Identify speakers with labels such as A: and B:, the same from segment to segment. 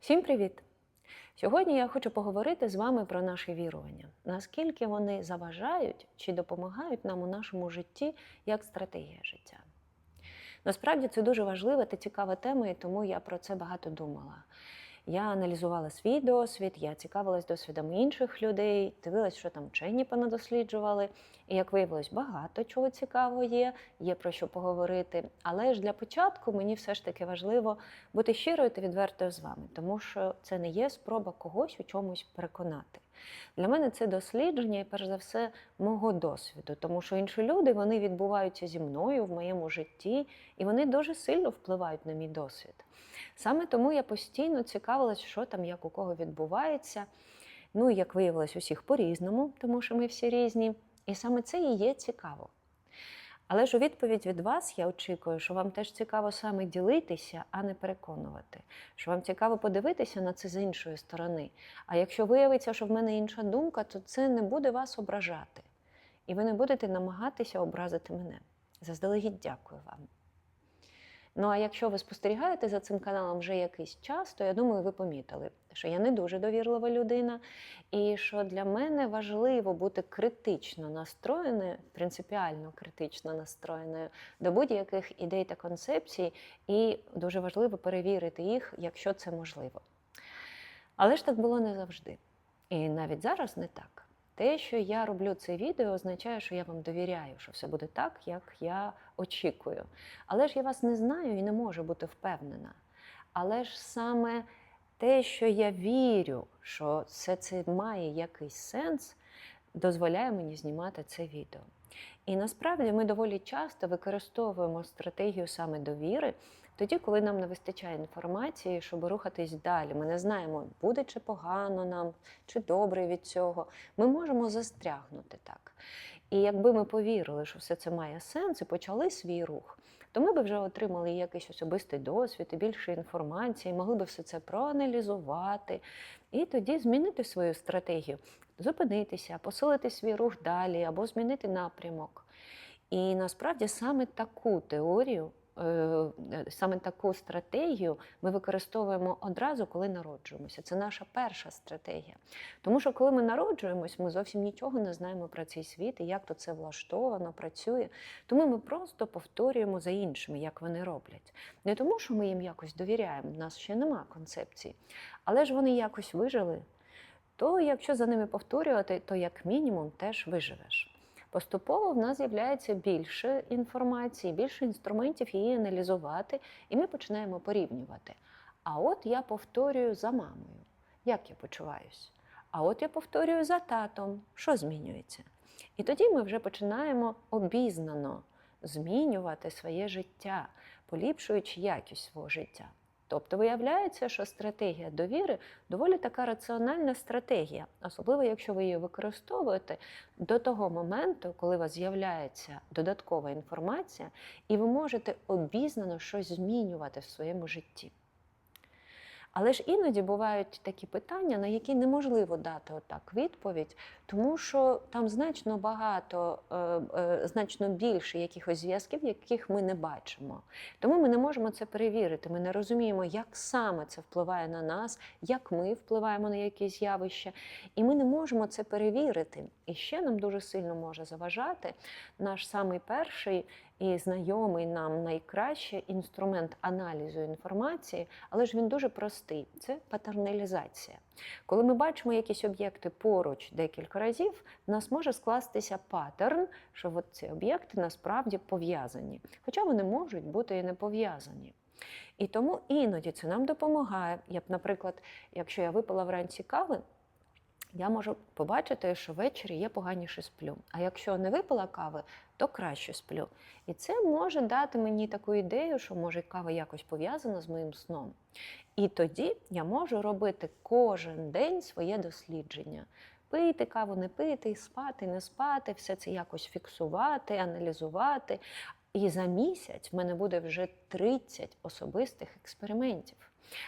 A: Всім привіт! Сьогодні я хочу поговорити з вами про наші вірування, наскільки вони заважають чи допомагають нам у нашому житті як стратегія життя. Насправді це дуже важлива та цікава тема, і тому я про це багато думала. Я аналізувала свій досвід, я цікавилась досвідом інших людей, дивилась, що там вчені понадосліджували. І як виявилось, багато чого цікавого є, є про що поговорити. Але ж для початку мені все ж таки важливо бути щирою та відвертою з вами, тому що це не є спроба когось у чомусь переконати. Для мене це дослідження і, перш за все, мого досвіду, тому що інші люди вони відбуваються зі мною в моєму житті, і вони дуже сильно впливають на мій досвід. Саме тому я постійно цікавилась, що там, як у кого відбувається. Ну, як виявилось, усіх по-різному, тому що ми всі різні. І саме це і є цікаво. Але ж у відповідь від вас я очікую, що вам теж цікаво саме ділитися, а не переконувати. Що вам цікаво подивитися на це з іншої сторони. А якщо виявиться, що в мене інша думка, то це не буде вас ображати. І ви не будете намагатися образити мене. Заздалегідь дякую вам. Ну а якщо ви спостерігаєте за цим каналом вже якийсь час, то я думаю, ви помітили, що я не дуже довірлива людина, і що для мене важливо бути критично настроєною, принципіально критично настроєною до будь-яких ідей та концепцій, і дуже важливо перевірити їх, якщо це можливо. Але ж так було не завжди. І навіть зараз не так. Те, що я роблю це відео, означає, що я вам довіряю, що все буде так, як я очікую. Але ж я вас не знаю і не можу бути впевнена. Але ж саме те, що я вірю, що все це має якийсь сенс, дозволяє мені знімати це відео. І насправді ми доволі часто використовуємо стратегію саме довіри. Тоді, коли нам не вистачає інформації, щоб рухатись далі, ми не знаємо, буде чи погано нам, чи добре від цього. Ми можемо застрягнути так. І якби ми повірили, що все це має сенс, і почали свій рух, то ми б вже отримали якийсь особистий досвід і більше інформації, могли б все це проаналізувати і тоді змінити свою стратегію, зупинитися, посилити свій рух далі або змінити напрямок. І насправді саме таку теорію. Саме таку стратегію ми використовуємо одразу, коли народжуємося. Це наша перша стратегія. Тому що, коли ми народжуємось, ми зовсім нічого не знаємо про цей світ і як то це влаштовано, працює. Тому ми просто повторюємо за іншими, як вони роблять. Не тому, що ми їм якось довіряємо, в нас ще нема концепції, але ж вони якось вижили. То якщо за ними повторювати, то як мінімум теж виживеш. Поступово в нас з'являється більше інформації, більше інструментів її аналізувати, і ми починаємо порівнювати. А от я повторюю за мамою, як я почуваюсь. А от я повторюю за татом, що змінюється. І тоді ми вже починаємо обізнано змінювати своє життя, поліпшуючи якість свого життя. Тобто виявляється, що стратегія довіри доволі така раціональна стратегія, особливо якщо ви її використовуєте до того моменту, коли у вас з'являється додаткова інформація, і ви можете обізнано щось змінювати в своєму житті. Але ж іноді бувають такі питання, на які неможливо дати отак відповідь, тому що там значно багато, е, е, значно більше якихось зв'язків, яких ми не бачимо. Тому ми не можемо це перевірити. Ми не розуміємо, як саме це впливає на нас, як ми впливаємо на якісь явища, і ми не можемо це перевірити. І ще нам дуже сильно може заважати наш самий перший і знайомий нам найкраще інструмент аналізу інформації, але ж він дуже простий це патерналізація. Коли ми бачимо якісь об'єкти поруч декілька разів, в нас може скластися паттерн, що от ці об'єкти насправді пов'язані, хоча вони можуть бути і не пов'язані. І тому іноді це нам допомагає. Я б, наприклад, якщо я випила вранці кави, я можу побачити, що ввечері я поганіше сплю. А якщо не випила кави, то краще сплю. І це може дати мені таку ідею, що може кава якось пов'язана з моїм сном. І тоді я можу робити кожен день своє дослідження. Пити каву, не пити, спати, не спати, все це якось фіксувати, аналізувати. І за місяць в мене буде вже 30 особистих експериментів.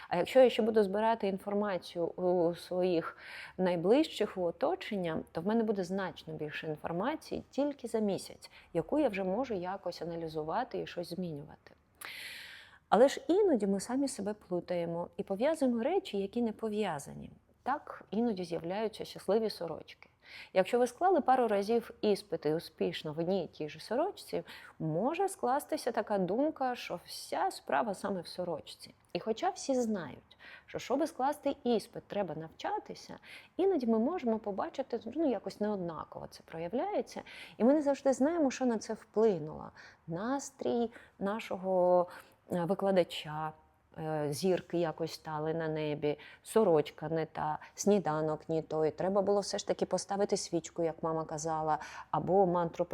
A: А якщо я ще буду збирати інформацію у своїх найближчих у оточення, то в мене буде значно більше інформації тільки за місяць, яку я вже можу якось аналізувати і щось змінювати. Але ж іноді ми самі себе плутаємо і пов'язуємо речі, які не пов'язані. Так іноді з'являються щасливі сорочки. Якщо ви склали пару разів іспити успішно в одній тій же сорочці, може скластися така думка, що вся справа саме в сорочці. І хоча всі знають, що щоб скласти іспит, треба навчатися, іноді ми можемо побачити, ну якось неоднаково це проявляється, і ми не завжди знаємо, що на це вплинуло. Настрій нашого е, викладача. Е, Зірки якось стали на небі, сорочка не та, сніданок ні той. Треба було все ж таки поставити свічку, як мама казала, або мантру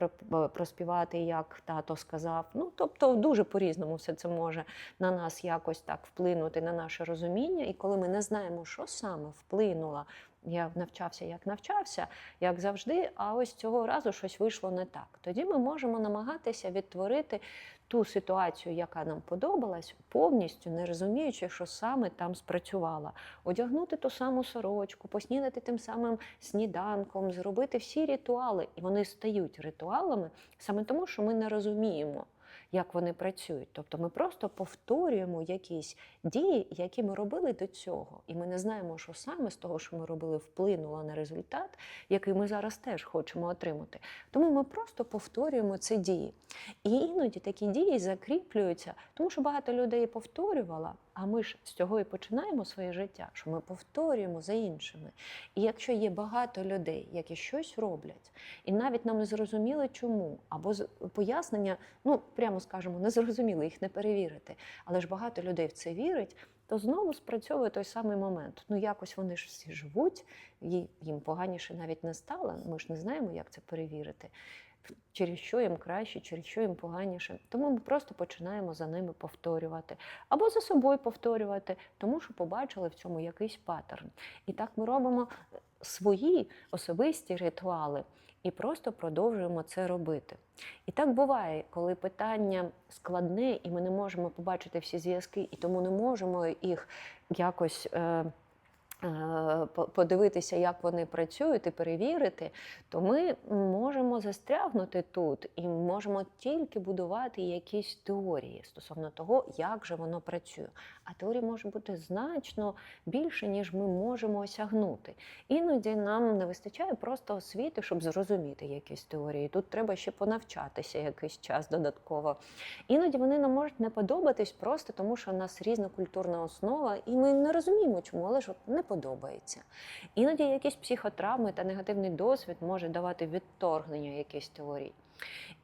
A: проспівати, як тато сказав. Ну, тобто, дуже по-різному все це може на нас якось так вплинути на наше розуміння. І коли ми не знаємо, що саме вплинуло, я навчався, як навчався, як завжди, а ось цього разу щось вийшло не так. Тоді ми можемо намагатися відтворити ту ситуацію, яка нам подобалась, повністю не розуміючи, що саме там спрацювала. Одягнути ту саму сорочку, поснідати тим самим сніданком, зробити всі ритуали, і вони стають ритуалами саме тому, що ми не розуміємо. Як вони працюють. Тобто ми просто повторюємо якісь дії, які ми робили до цього. І ми не знаємо, що саме з того, що ми робили, вплинуло на результат, який ми зараз теж хочемо отримати. Тому ми просто повторюємо ці дії. І іноді такі дії закріплюються, тому що багато людей повторювала, а ми ж з цього і починаємо своє життя, що ми повторюємо за іншими. І якщо є багато людей, які щось роблять, і навіть нам не зрозуміли чому, або пояснення, ну прямо скажемо, не зрозуміли, їх не перевірити. Але ж багато людей в це вірить, то знову спрацьовує той самий момент. Ну якось вони ж всі живуть, їм поганіше навіть не стало. Ми ж не знаємо, як це перевірити. Через що їм краще, через що їм поганіше. Тому ми просто починаємо за ними повторювати або за собою повторювати, тому що побачили в цьому якийсь паттерн. І так ми робимо е, свої особисті ритуали і просто продовжуємо це робити. І так буває, коли питання складне, і ми не можемо побачити всі зв'язки, і тому не можемо їх якось. Е, Подивитися, як вони працюють і перевірити, то ми можемо застрягнути тут і можемо тільки будувати якісь теорії стосовно того, як же воно працює. А теорій може бути значно більше, ніж ми можемо осягнути. Іноді нам не вистачає просто освіти, щоб зрозуміти якісь теорії. Тут треба ще понавчатися якийсь час додатково. Іноді вони нам можуть не подобатись просто тому, що в нас різна культурна основа, і ми не розуміємо, чому, але ж не подобається. Іноді якісь психотравми та негативний досвід може давати відторгнення якихось теорій.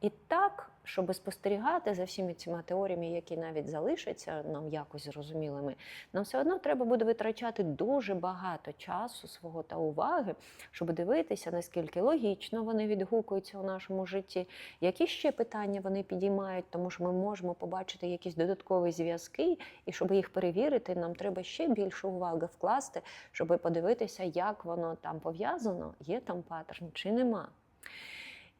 A: І так, щоб спостерігати за всіми цими теоріями, які навіть залишаться нам якось зрозумілими, нам все одно треба буде витрачати дуже багато часу свого та уваги, щоб дивитися, наскільки логічно вони відгукуються у нашому житті, які ще питання вони підіймають, тому що ми можемо побачити якісь додаткові зв'язки, і щоб їх перевірити, нам треба ще більше уваги вкласти, щоб подивитися, як воно там пов'язано, є там паттерн чи нема.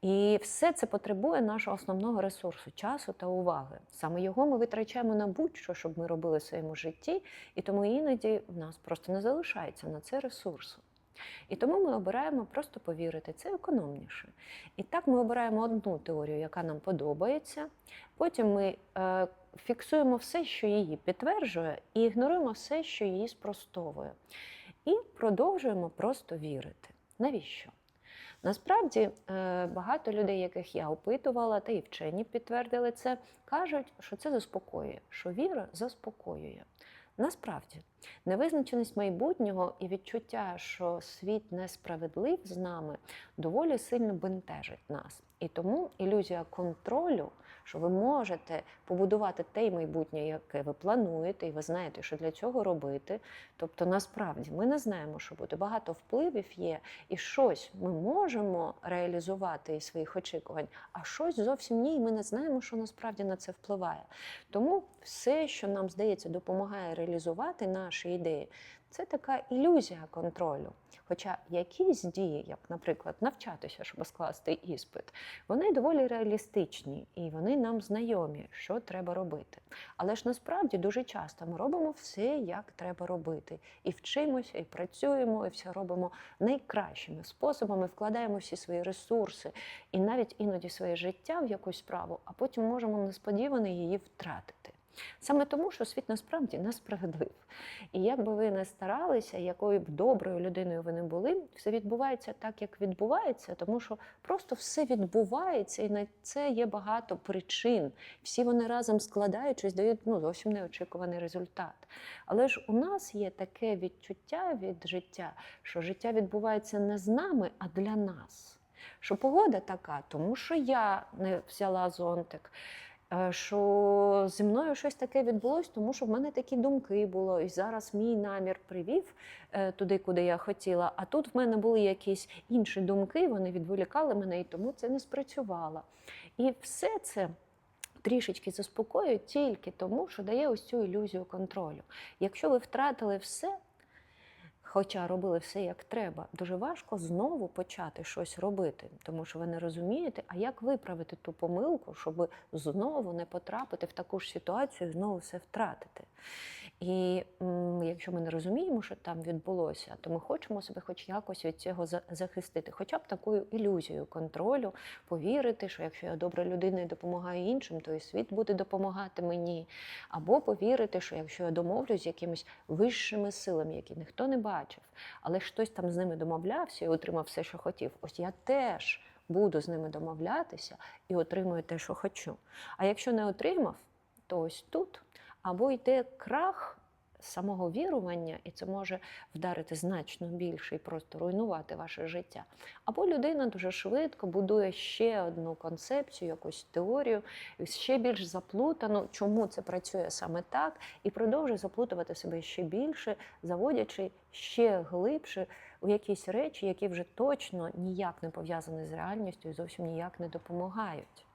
A: І все це потребує нашого основного ресурсу часу та уваги. Саме його ми витрачаємо на будь-що, щоб ми робили в своєму житті, і тому іноді в нас просто не залишається на це ресурсу. І тому ми обираємо просто повірити, це економніше. І так ми обираємо одну теорію, яка нам подобається. Потім ми е, фіксуємо все, що її підтверджує, і ігноруємо все, що її спростовує. І продовжуємо просто вірити. Навіщо? Насправді е, багато людей, яких я опитувала, та і вчені підтвердили це, кажуть, що це заспокоює, що віра заспокоює. Насправді, невизначеність майбутнього і відчуття, що світ несправедлив з нами, доволі сильно бентежить нас. І тому ілюзія контролю, що ви можете побудувати те майбутнє, яке ви плануєте, і ви знаєте, що для цього робити. Тобто, насправді ми не знаємо, що буде. Багато впливів є, і щось ми можемо реалізувати із своїх очікувань, а щось зовсім ні, і ми не знаємо, що насправді на це впливає. Тому все, що нам здається, допомагає реалізувати наші ідеї, це така ілюзія контролю. Хоча якісь дії, як, наприклад, навчатися, щоб скласти іспит, вони доволі реалістичні і вони нам знайомі, що треба робити. Але ж насправді дуже часто ми робимо все, як треба робити. І вчимося, і працюємо, і все робимо найкращими способами, вкладаємо всі свої ресурси і навіть іноді своє життя в якусь справу, а потім можемо несподівано її втратити. Саме тому, що світ насправді несправедлив. І як би ви не старалися, якою б доброю людиною ви не були, все відбувається так, як відбувається, тому що просто все відбувається, і на це є багато причин. Всі вони разом складаючись, дають ну, зовсім неочікуваний результат. Але ж у нас є таке відчуття від життя, що життя відбувається не з нами, а для нас. Що погода така, тому що я не взяла зонтик. Е, що зі мною щось таке відбулось, тому що в мене такі думки було, і зараз мій намір привів е, туди, куди я хотіла. А тут в мене були якісь інші думки, вони відволікали мене, і тому це не спрацювало. І все це. Трішечки заспокоює тільки тому, що дає ось цю ілюзію контролю. Якщо ви втратили все, хоча робили все як треба, дуже важко знову почати щось робити, тому що ви не розумієте, а як виправити ту помилку, щоб знову не потрапити в таку ж ситуацію, знову все втратити. І якщо ми не розуміємо, що там відбулося, то ми хочемо себе хоч якось від цього захистити, хоча б такою ілюзією контролю, повірити, що якщо я добра людина і допомагаю іншим, то і світ буде допомагати мені. Або повірити, що якщо я домовлюсь з якимись вищими силами, які ніхто не бачив, але хтось там з ними домовлявся і отримав все, що хотів, ось я теж буду з ними домовлятися і отримую те, що хочу. А якщо не отримав, то ось тут. Або йде крах самого вірування, і це може вдарити значно більше і просто руйнувати ваше життя. Або людина дуже швидко будує ще одну концепцію, якусь теорію, ще більш заплутану, чому це працює саме так, і продовжує заплутувати себе ще більше, заводячи ще глибше у якісь речі, які вже точно ніяк не пов'язані з реальністю і зовсім ніяк не допомагають.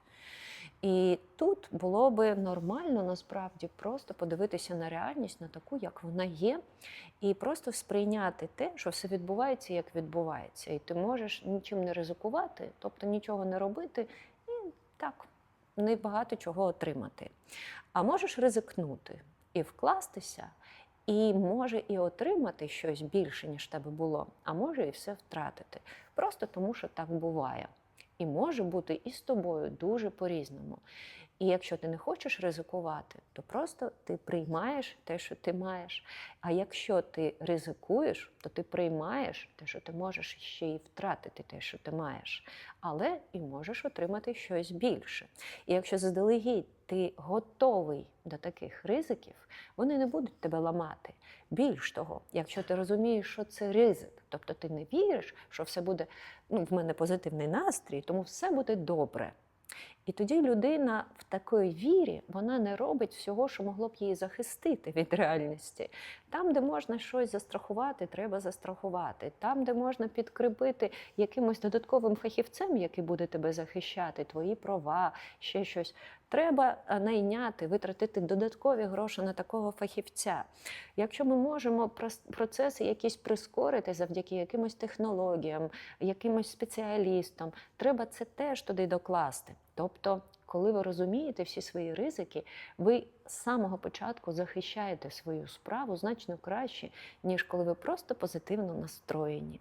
A: І тут було би нормально насправді просто подивитися на реальність, на таку, як вона є, і просто сприйняти те, що все відбувається, як відбувається. І ти можеш нічим не ризикувати, тобто нічого не робити, і так не багато чого отримати. А можеш ризикнути і вкластися, і може і отримати щось більше, ніж тебе було, а може і все втратити. Просто тому, що так буває. І може бути і з тобою дуже по-різному. І якщо ти не хочеш ризикувати, то просто ти приймаєш те, що ти маєш. А якщо ти ризикуєш, то ти приймаєш те, що ти можеш ще й втратити те, що ти маєш, але і можеш отримати щось більше. І якщо заздалегідь ти готовий до таких ризиків, вони не будуть тебе ламати. Більш того, якщо ти розумієш, що це ризик, тобто ти не віриш, що все буде, ну, в мене позитивний настрій, тому все буде добре. І тоді людина в такої вірі вона не робить всього, що могло б її захистити від реальності. Там, де можна щось застрахувати, треба застрахувати. Там, де можна підкріпити якимось додатковим фахівцем, який буде тебе захищати, твої права, ще щось. Треба е, найняти, витратити додаткові гроші на такого фахівця. Якщо ми можемо процеси якісь прискорити завдяки якимось технологіям, якимось спеціалістам, треба це теж туди докласти. Тобто, коли ви розумієте всі свої ризики, ви з самого початку захищаєте свою справу значно краще, ніж коли ви просто позитивно настроєні.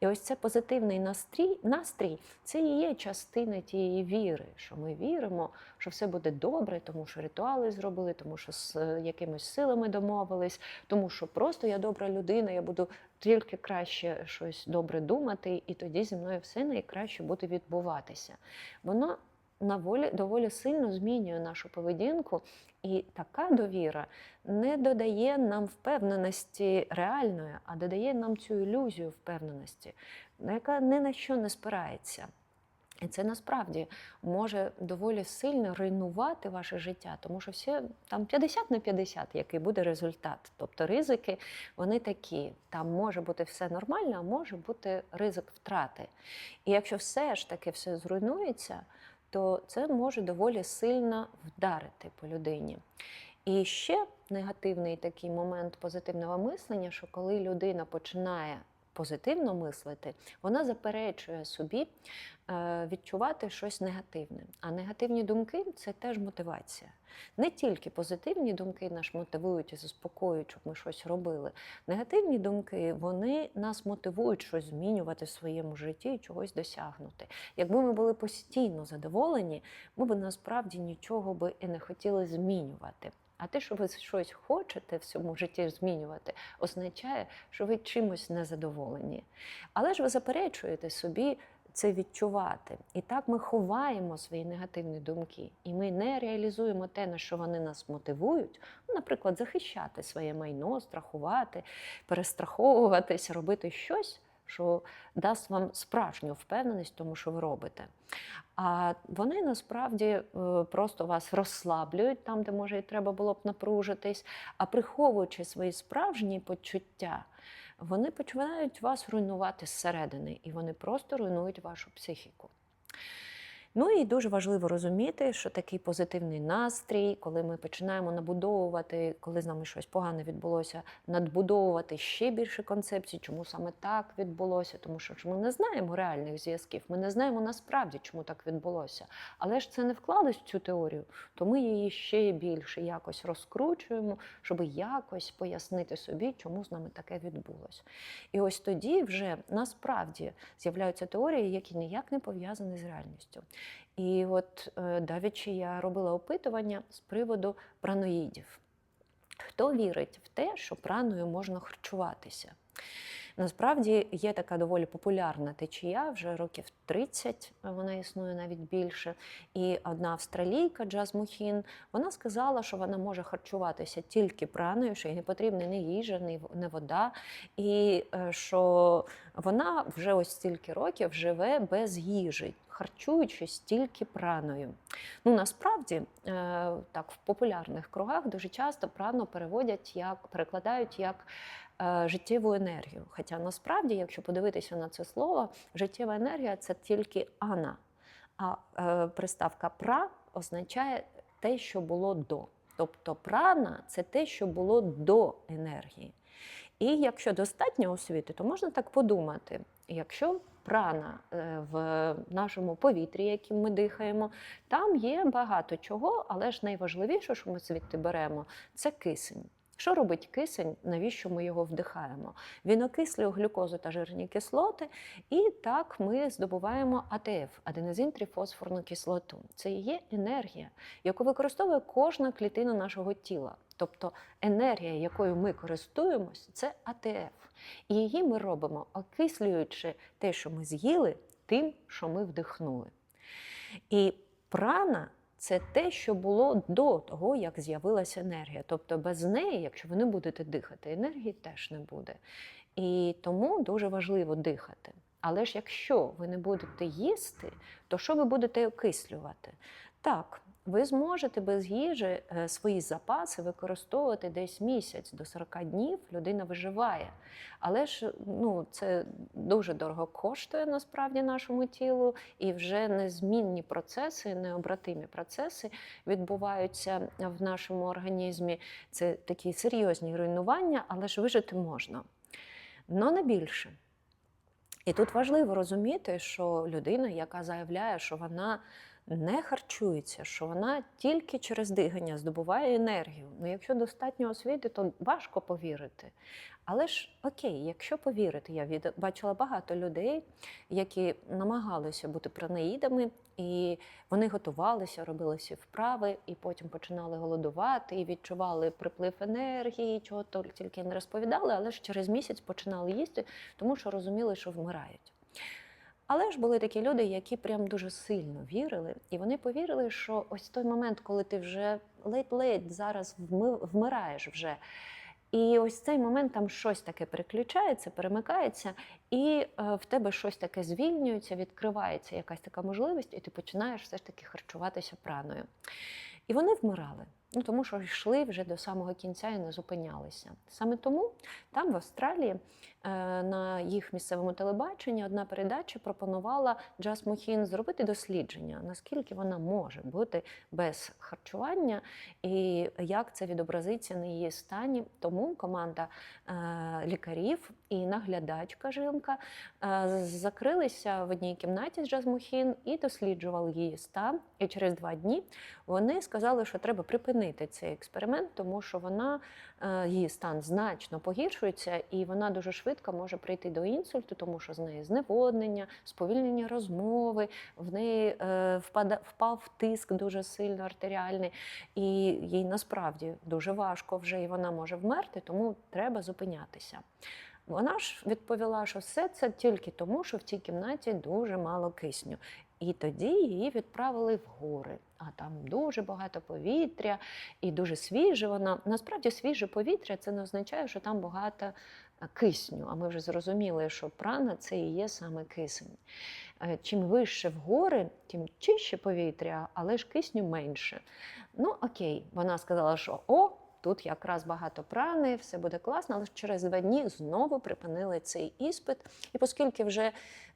A: І ось це позитивний настрій, настрій це і є частина тієї віри, що ми віримо, що все буде добре, тому що ритуали зробили, тому що з е, якимись силами домовились, тому що просто я добра людина, я буду тільки краще щось добре думати, і тоді зі мною все найкраще буде відбуватися. Воно на волі доволі сильно змінює нашу поведінку, і така довіра не додає нам впевненості реальної, а додає нам цю ілюзію впевненості, яка ні на що не спирається. І це насправді може доволі сильно руйнувати ваше життя, тому що всі там 50 на 50, який буде результат. Тобто ризики, вони такі. Там може бути все нормально, а може бути ризик втрати. І якщо все ж таки все зруйнується, то це може доволі сильно вдарити по людині. І ще негативний такий момент позитивного мислення, що коли людина починає позитивно мислити, вона заперечує собі е, відчувати щось негативне. А негативні думки це теж мотивація. Не тільки позитивні думки нас мотивують і заспокоюють, щоб ми щось робили. Негативні думки вони нас мотивують щось змінювати в своєму житті і чогось досягнути. Якби ми були постійно задоволені, ми б насправді нічого би і не хотіли змінювати. А те, що ви щось хочете в цьому житті змінювати, означає, що ви чимось незадоволені. Але ж ви заперечуєте собі це відчувати. І так ми ховаємо свої негативні думки, і ми не реалізуємо те, на що вони нас мотивують. Ну, наприклад, захищати своє майно, страхувати, перестраховуватись, робити щось. Що дасть вам справжню впевненість в тому, що ви робите. А вони насправді е, просто вас розслаблюють там, де може і треба було б напружитись, а приховуючи свої справжні почуття, вони починають вас руйнувати зсередини, і вони просто руйнують вашу психіку. Ну і дуже важливо розуміти, що такий позитивний настрій, коли ми починаємо набудовувати, коли з нами щось погане відбулося, надбудовувати ще більше концепцій, чому саме так відбулося, тому що ж ми не знаємо реальних зв'язків, ми не знаємо насправді, чому так відбулося. Але ж це не вклалось в цю теорію, то ми її ще більше якось розкручуємо, щоб якось пояснити собі, чому з нами таке відбулося. І ось тоді вже насправді з'являються теорії, які ніяк не пов'язані з реальністю. І от е, давічі я робила опитування з приводу праноїдів. Хто вірить в те, що праною можна харчуватися? Насправді є така доволі популярна течія, вже років 30 вона існує навіть більше. І одна австралійка Джаз Мухін, вона сказала, що вона може харчуватися тільки праною, що їй не потрібна ні їжа, ні вода, і е, що вона вже ось стільки років живе без їжі. Харчуючись тільки праною. Ну насправді е, так в популярних кругах дуже часто прану переводять як перекладають як е, життєву енергію. Хоча насправді, якщо подивитися на це слово, життєва енергія це тільки ана, а е, приставка пра означає те, що було до. Тобто прана це те, що було до енергії. І якщо достатньо освіти, то можна так подумати, якщо прана е, в нашому повітрі, яким ми дихаємо, там є багато чого, але ж найважливіше, що ми звідти беремо, це кисень. Що робить кисень, навіщо ми його вдихаємо? Він окислює глюкозу та жирні кислоти, і так ми здобуваємо АТФ аденозин трифосфорну кислоту. Це є енергія, яку використовує кожна клітина нашого тіла. Тобто енергія, якою ми користуємось, це АТФ. І її ми робимо, окислюючи те, що ми з'їли, тим, що ми вдихнули. І прана це те, що було до того, як з'явилася енергія. Тобто без неї, якщо ви не будете дихати, енергії теж не буде. І тому дуже важливо дихати. Але ж якщо ви не будете їсти, то що ви будете окислювати? Так, ви зможете без їжі е, свої запаси використовувати десь місяць до 40 днів. Людина виживає. Але ж ну, це дуже дорого коштує насправді нашому тілу, і вже незмінні процеси, необратимі процеси відбуваються в нашому організмі. Це такі серйозні руйнування, але ж вижити можна. Но не більше. І тут важливо розуміти, що людина, яка заявляє, що вона не харчується, що вона тільки через дихання здобуває енергію. Ну, якщо достатньо освіти, то важко повірити. Але ж окей, якщо повірити, я від... бачила багато людей, які намагалися бути пранаїдами, і вони готувалися, робили всі вправи, і потім починали голодувати, і відчували приплив енергії, чого тільки не розповідали, але ж через місяць починали їсти, тому що розуміли, що вмирають. Але ж були такі люди, які прям дуже сильно вірили, і вони повірили, що ось той момент, коли ти вже ледь-ледь зараз вмираєш вже. І ось цей момент там щось таке переключається, перемикається, і е, в тебе щось таке звільнюється, відкривається якась така можливість, і ти починаєш все ж таки харчуватися праною. І вони вмирали. Ну, тому що йшли вже до самого кінця і не зупинялися. Саме тому там, в Австралії, е, на їх місцевому телебаченні одна передача пропонувала Джас Мухін зробити дослідження, наскільки вона може бути без харчування і як це відобразиться на її стані. Тому команда е, лікарів і наглядачка жінка е, закрилися в одній кімнаті з Джаз Мухін і досліджували її стан. І через два дні вони сказали, що треба припинити цей експеримент, тому що вона е, її стан значно погіршується, і вона дуже швидко може прийти до інсульту, тому що з неї зневоднення, сповільнення розмови, в неї е, впав тиск дуже сильно артеріальний, і їй насправді дуже важко вже і вона може вмерти, тому треба зупинятися. Вона ж відповіла, що все це тільки тому, що в цій кімнаті дуже мало кисню. І тоді її відправили в гори. А там дуже багато повітря і дуже свіже вона. Насправді свіже повітря це не означає, що там багато е, кисню. А ми вже зрозуміли, що прана це і є саме кисень. Е, Чим вище в гори, тим чище повітря, але ж кисню менше. Ну окей, вона сказала, що о, тут якраз багато прани, все буде класно, але через два дні знову припинили цей іспит. І оскільки вже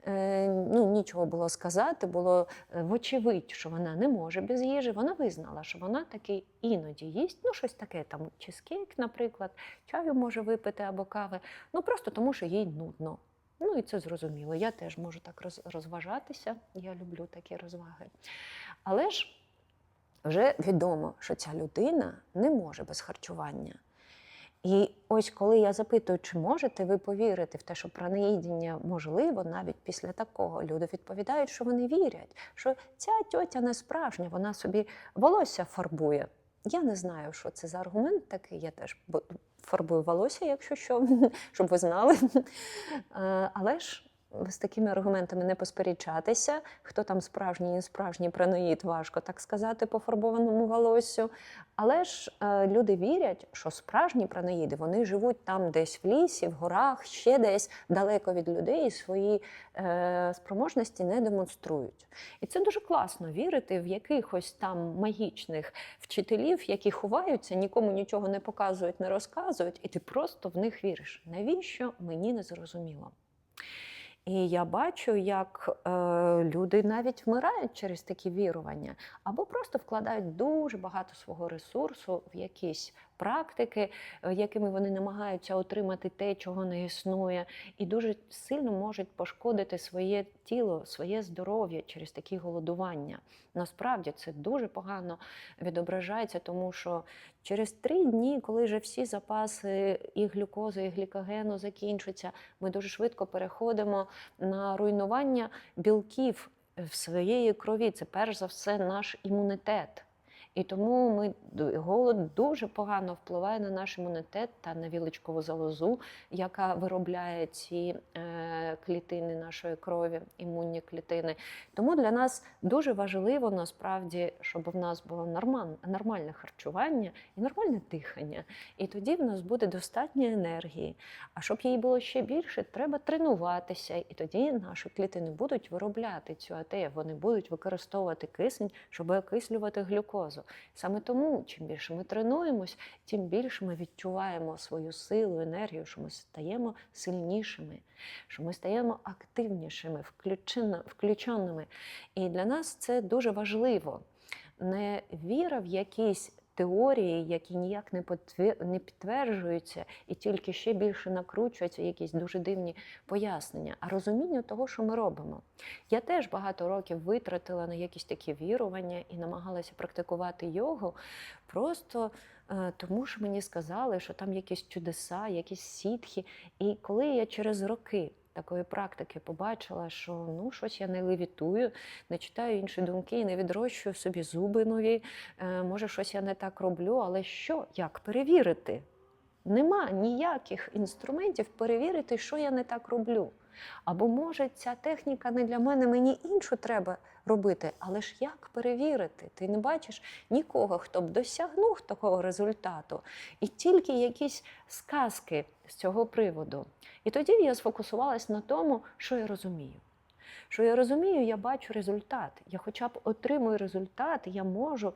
A: е, ну, нічого було сказати, було е, вочевидь, що вона не може без їжі, вона визнала, що вона таки іноді їсть, ну щось таке, там чизкейк, наприклад, чаю може випити або кави, ну просто тому, що їй нудно. Ну і це зрозуміло. Я теж можу так роз- розважатися. Я люблю такі розваги. Але ж вже відомо, що ця людина не може без харчування. І ось коли я запитую, чи можете ви повірити в те, що праноїдіння можливо навіть після такого, люди відповідають, що вони вірять, що ця тьотя не справжня, вона собі волосся фарбує. Я не знаю, що це за аргумент такий. Я теж фарбую волосся, якщо що, щоб ви знали. Е, Але ж з такими аргументами не посперечатися. Хто там справжній, не справжній праноїд, важко так сказати по фарбованому волоссю. Але ж е, люди вірять, що справжні праноїди вони живуть там десь в лісі, в горах, ще десь далеко від людей і свої е, спроможності не демонструють. І це дуже класно вірити в якихось там магічних вчителів, які ховаються, нікому нічого не показують, не розказують, і ти просто в них віриш. Навіщо мені не зрозуміло? І я бачу, як е, люди навіть вмирають через такі вірування, або просто вкладають дуже багато свого ресурсу в якісь практики, е, якими вони намагаються отримати те, чого не існує, і дуже сильно можуть пошкодити своє тіло, своє здоров'я через такі голодування. Насправді це дуже погано відображається, тому що через три дні, коли вже всі запаси і глюкози, і глікогену закінчаться, ми дуже швидко переходимо на руйнування білків в своєї крові. Це перш за все наш імунітет. І тому ми голод дуже погано впливає на наш імунітет та на віличкову залозу, яка виробляє ці е, клітини нашої крові, імунні клітини. Тому для нас дуже важливо насправді, щоб в нас було нормальне харчування і нормальне дихання. І тоді в нас буде достатньо енергії. А щоб її було ще більше, треба тренуватися, і тоді наші клітини будуть виробляти цю АТФ, вони будуть використовувати кисень, щоб окислювати глюкозу. Саме тому, чим більше ми тренуємось, тим більше ми відчуваємо свою силу, енергію, що ми стаємо сильнішими, що ми стаємо активнішими, включеними. І для нас це дуже важливо. Не віра в якісь теорії, які ніяк не не підтверджуються, і тільки ще більше накручуються якісь дуже дивні пояснення, а розуміння того, що ми робимо. Я теж багато років витратила на якісь такі вірування і намагалася практикувати йогу просто е, тому, що мені сказали, що там якісь чудеса, якісь сітхи. І коли я через роки такої практики побачила, що ну щось я не левітую, не читаю інші думки і не відрощую собі зуби нові, е, може, щось я не так роблю, але що, як перевірити? Нема ніяких інструментів перевірити, що я не так роблю. Або може ця техніка не для мене, мені іншу треба робити. Але ж як перевірити? Ти не бачиш нікого, хто б досягнув такого результату, і тільки якісь сказки з цього приводу. І тоді я сфокусувалась на тому, що я розумію. Що я розумію, я бачу результат. Я хоча б отримую результат, я можу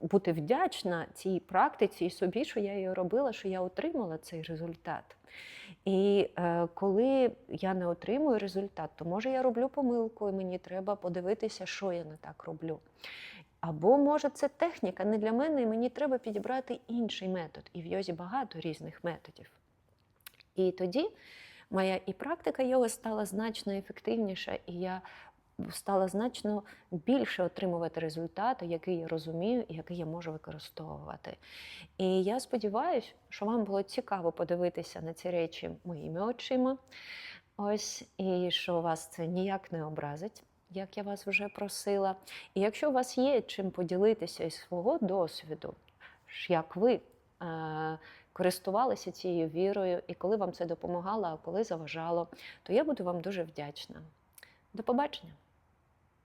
A: бути вдячна цій практиці і собі, що я її робила, що я отримала цей результат. І е, коли я не отримую результат, то може я роблю помилку, і мені треба подивитися, що я не так роблю. Або може це техніка не для мене, і мені треба підібрати інший метод. І в йозі багато різних методів. І тоді моя і практика йоги стала значно ефективніша, і я стала значно більше отримувати результати, який я розумію і який я можу використовувати. І я сподіваюся, що вам було цікаво подивитися на ці речі моїми очима. Ось, і що вас це ніяк не образить, як я вас вже просила. І якщо у вас є чим поділитися із свого досвіду, як ви е, користувалися цією вірою, і коли вам це допомагало, а коли заважало, то я буду вам дуже вдячна. До побачення!